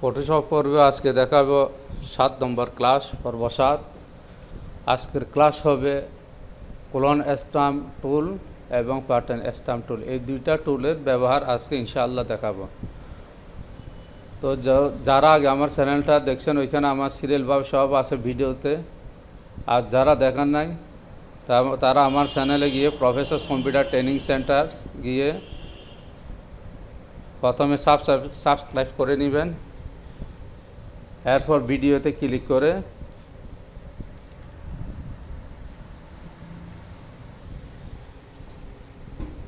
Photoshop পর্বে আজকে দেখাবো সাত নম্বর ক্লাস পর্ব সাত আজকের ক্লাস হবে কোলন স্টাম্প টুল এবং প্যাটার্ন স্টাম্প টুল এই দুইটা টুলের ব্যবহার আজকে ইনশাআল্লাহ দেখাবো। তো যারা আগে আমার চ্যানেলটা দেখছেন, ওইখানে আমার সিরিয়ালভাবে সব আছে ভিডিওতে। আর যারা দেখান নাই তারা আমার চ্যানেলে গিয়ে প্রফেসর কম্পিউটার ট্রেনিং সেন্টার গিয়ে প্রথমে সাবস্ক্রাইব সাবস্ক্রাইব করে নেবেন। এরপর ভিডিওতে ক্লিক করে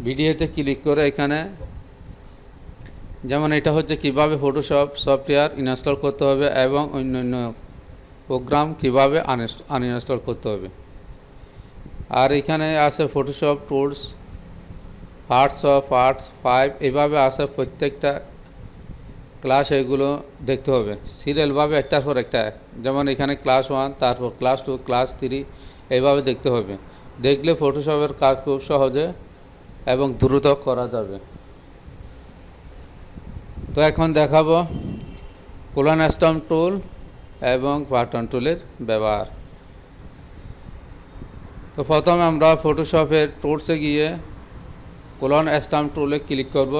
ভিডিওতে ক্লিক করে এখানে যেমন এটা হচ্ছে কীভাবে ফটোশপ সফটওয়্যার ইনস্টল করতে হবে এবং অন্যান্য প্রোগ্রাম কীভাবে আনইনস্টল করতে হবে। আর এখানে আছে Photoshop tools parts of parts five এভাবে আছে প্রত্যেকটা ক্লাস এগুলো দেখতে হবে। সিরিয়ালভাবে একটার পর একটা, যেমন এখানে ক্লাস ওয়ান তারপর ক্লাস টু ক্লাস থ্রি এইভাবে দেখতে হবে। দেখলে ফটোশপের কাজ খুব সহজে এবং দ্রুত করা যাবে। তো এখন দেখাবো কোলন স্টম টুল এবং বাটন টুলের ব্যবহার। তো প্রথমে আমরা ফটোশপের টুলসে গিয়ে কোলন স্টাম্প টুলে ক্লিক করব।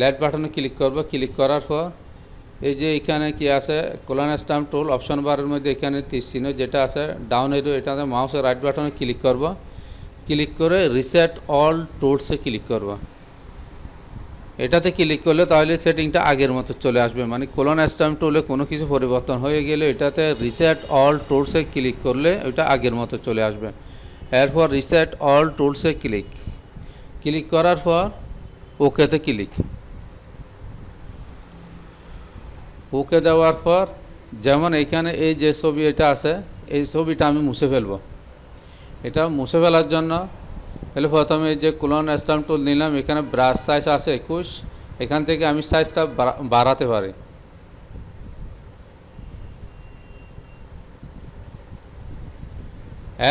লেট বাটনে ক্লিক করব ক্লিক করার পর, এই যে এখানে কি আছে কোলন স্টাম্প টুল অপশন বারের মধ্যে এখানে চিহ্ন যেটা আছে ডাউন এরো এটাতে মাউসের রাইট বাটনে ক্লিক করব। ক্লিক করে রিসেট অল টুলসে ক্লিক করব। এটাতে ক্লিক করলে তাহলে সেটিংটা আগের মতো চলে আসবে। মানে কোলন স্ট্যাম্প টুলে কোনো কিছু পরিবর্তন হয়ে গেলে এটাতে রিসেট অল টুলসে ক্লিক করলে ওটা আগের মতো চলে আসবে। এরপর রিসেট অল টুলসে ক্লিক ক্লিক করার পর ওকেতে ক্লিক ওকে দেওয়ার পর যেমন এখানে এই যে ছবি এটা আছে, এই ছবিটা আমি মুছে ফেলব। এটা মুছে ফেলার জন্য তাহলে প্রথমে এই যে কোলন স্ট্যাম্প টুল নিলাম, এখানে ব্রাশ সাইজ আছে একুশ, এখান থেকে আমি সাইজটা বাড়াতে পারি।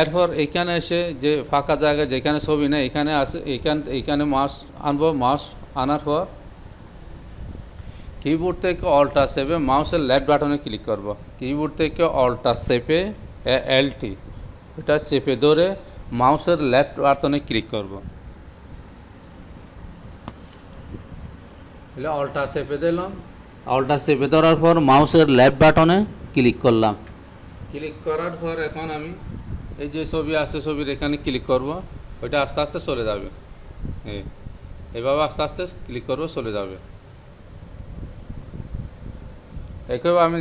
এরপর এখানে এসে যে ফাঁকা জায়গা যেখানে ছবি নেই, এখানে আসে এখান, এখানে মাস আনব মাস আনার পর কিবোর্ড থেকে অল্টা সেপে মাউসের লেফট বাটনে ক্লিক করব। কিবোর্ড থেকে অল্টা সেপে এলটি এটা চেপে ধরে মাউসের লেফট বাটনে ক্লিক করব। এলে অল্টা চেপে দিলাম। অল্টা চেপে ধরার পর মাউসের লেফট বাটনে ক্লিক করলাম। ক্লিক করার পর এখন আমি এই যে ছবি আছে, ছবির এখানে ক্লিক করব। ওইটা আস্তে আস্তে চলে যাবে। এভাবে আস্তে আস্তে ক্লিক করব, চলে যাবে। একইভাবে আমি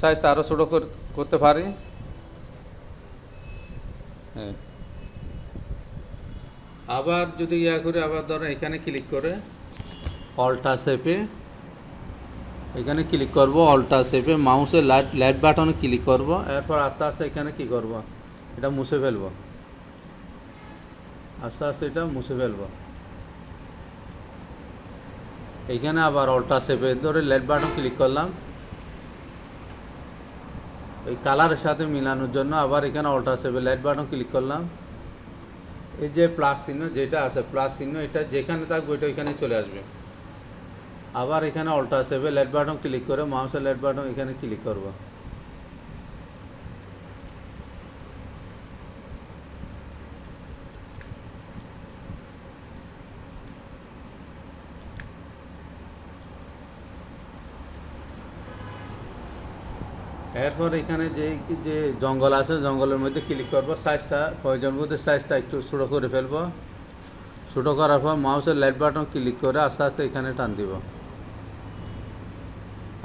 সাইজটা আরও ছোটো করতে পারি। হ্যাঁ। আবার যদি ইয়া করে, আবার ধরো এখানে ক্লিক করে অল্টা সেপে এখানে ক্লিক করব অল্টা সেপে মাউসে লাইট লাইট বাটনে ক্লিক করব, এরপর আস্তে আস্তে এখানে কি করব, এটা মুছে ফেলব। আস্তে আস্তে এটা মুছে ফেলব। এখানে আবার অল্টা শেপে ধরে লাইট বাটন ক্লিক করলাম। এই কালারের সাথে মিলানোর জন্য আবার এখানে অল্টা শেপে লাইট বাটন ক্লিক করলাম। এই যে প্লাস চিহ্ন যেটা আছে প্লাস চিহ্ন এটা যেখানে থাকবে ওইটা ওইখানে চলে আসবে। আবার এখানে অল্টা সেভে লেট বাটন ক্লিক করে মাউসের লাইট বাটন এখানে ক্লিক করব। এরপর এখানে যে যে জঙ্গল আছে, জঙ্গলের মধ্যে ক্লিক করব সাইজটা প্রয়োজন বোধে সাইজটা একটু ছোটো করে ফেলব। ছোটো করার পর মাউসের লাইট বাটন ক্লিক করে আস্তে আস্তে এখানে টান দিব।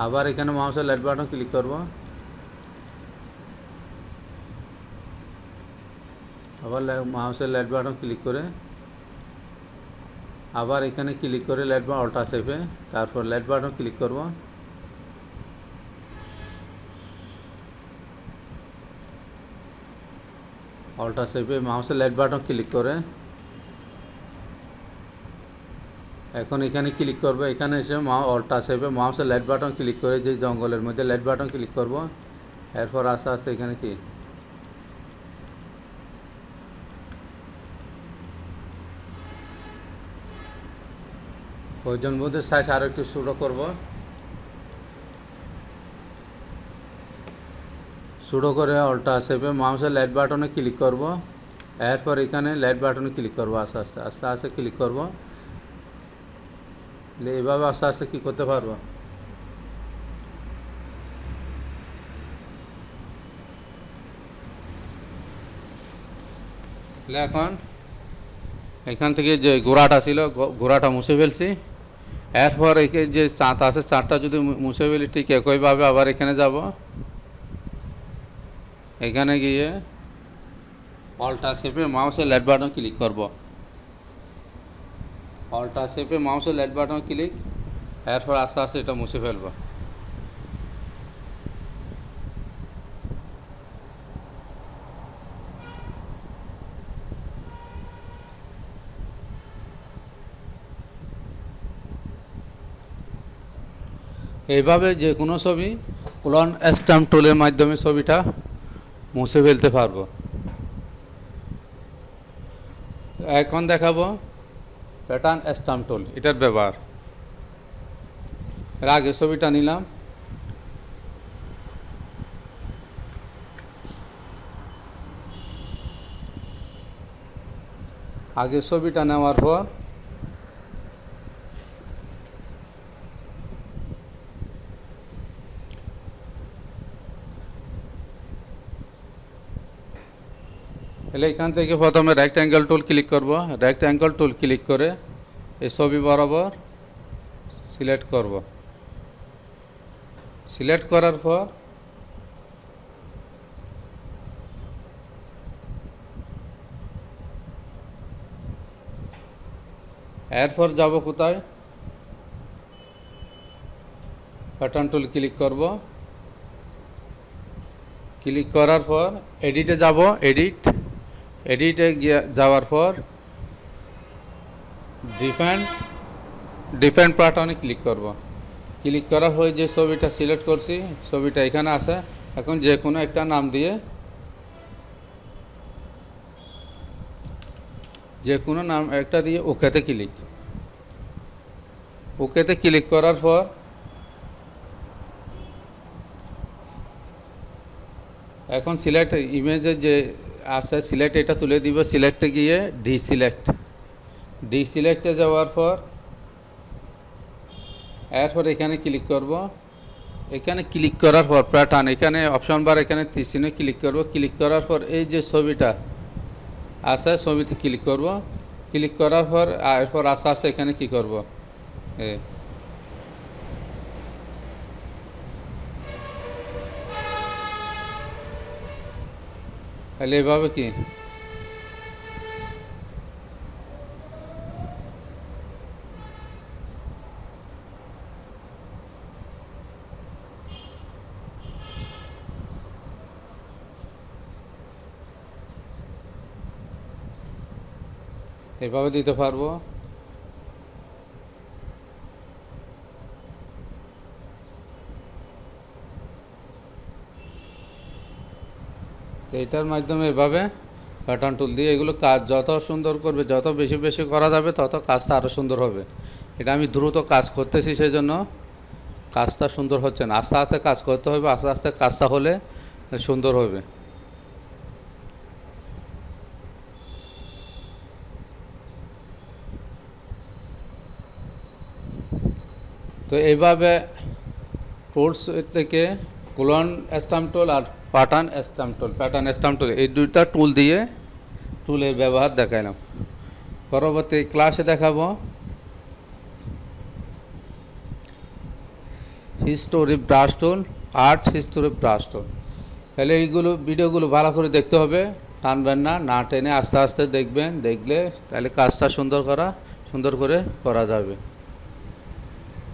আবার এখানে মাউসের লাইট বাটন ক্লিক করব। আবার মাউসের লাইট বাটন ক্লিক করে। আবার এখানে ক্লিক করে লাইট বাটন অল্টা সেপে তারপর লাইট বাটন ক্লিক করব। অল্টা সেপে মাউসের লাইট বাটন ক্লিক করে। এখন এখানে ক্লিক করব। এখানে এসে মা অল্টা সেপে মাউসের লাইট বাটন ক্লিক করে যে জঙ্গলের মধ্যে লাইট বাটন ক্লিক করব। এরপর আস্তে আস্তে এখানে কি? প্রয়োজন বোধে সাইজ আরও একটু ছোটো করব। শুরু করে অল্টা শেপে মাউসের লাইট বাটনে ক্লিক করব এরপর এখানে লাইট বাটনে ক্লিক করব আস্তে আস্তে আস্তে আস্তে ক্লিক করব এভাবে আস্তে আস্তে কী করতে পারব এখন এখান থেকে যে গোড়াটা ছিল গোড়াটা মুছে ফেলছি এরপর একে যে চাঁত আছে চাঁদটা যদি মুছে ফেলি ঠিক একইভাবে আবার এখানে যাব এখানে গিয়ে অল্টা শেপে মাউসের লেট বাটন ক্লিক করব। অল্টা শেপে মাউসের লেট বাটন ক্লিক, এরপর আস্তে আস্তে এটা মুছে ফেলব। এইভাবে যে কোনো ছবি ক্লন স্ট্যাম্প টুলের মাধ্যমে ছবিটা মুছে ফেলতে পারব। এখন দেখাবো প্যাটার্ন স্টাম্প টুল এটার ব্যবহার। এর আগে ছবিটা নিলাম। আগে ছবিটা নেওয়ার পর তাহলে এখান থেকে প্রথমে রাইট অ্যাঙ্গেল টুল ক্লিক করব। রাইট অ্যাঙ্গেল টুল ক্লিক করে এই ছবি বরাবর সিলেক্ট করব। সিলেক্ট করার পর এরপর যাব কোথায়? প্যাটার্ন টুল ক্লিক করব। ক্লিক করার পর এডিটে যাব এডিট এডিটে গিয়ে যাওয়ার পর ডিফেন্ড ডিফেন্ড প্যাটার্নে ক্লিক করব। ক্লিক করার হয়ে যে ছবিটা সিলেক্ট করছি, ছবিটা এখানে আছে। এখন যে কোনো একটা নাম দিয়ে, যে কোনো নাম একটা দিয়ে ওকেতে ক্লিক ওকেতে ক্লিক করার পর, এখন সিলেক্ট ইমেজের যে আছে সিলেক্ট এটা তুলে দিব সিলেক্টে গিয়ে ডি সিলেক্ট ডি সিলেক্টে যাওয়ার পর, এরপর এখানে ক্লিক করব। এখানে ক্লিক করার পর প্যাটার্ন এখানে অপশন বার এখানে তিসিনে ক্লিক করব। ক্লিক করার পর এই যে ছবিটা আছে, ছবিতে ক্লিক করব। ক্লিক করার পর এরপর আস্তে আস্তে এখানে কি করব? এ তাহলে এভাবে কি এভাবে দিতে পারব তো এটার মাধ্যমে এভাবে প্যাটার্ন টুল দিয়ে এগুলো কাজ যত সুন্দর করবে, যত বেশি বেশি করা যাবে, তত কাজটা আরও সুন্দর হবে। এটা আমি দ্রুত কাজ করতেছি সেই জন্য কাজটা সুন্দর হচ্ছে না। আস্তে আস্তে কাজ করতে হবে, আস্তে আস্তে কাজটা হলে সুন্দর হবে। তো এইভাবে টুলস থেকে কোলন স্টাম্প টুল আর pattern stamp tool pattern stamp tool এই দুইটা টুল দিয়ে টুলের ব্যবহার দেখাইলাম। পরবর্তী ক্লাসে দেখাবো। History brush tool art history brush tool তাহলে এইগুলো ভিডিওগুলো ভালো করে দেখতে হবে। টানবেন না না টেনে আস্তে আস্তে দেখবেন, দেখলে তাহলে কাজটা সুন্দর করা, সুন্দর করে করা যাবে।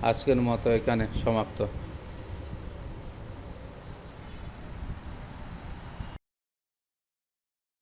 আজকের মতো এখানে সমাপ্ত।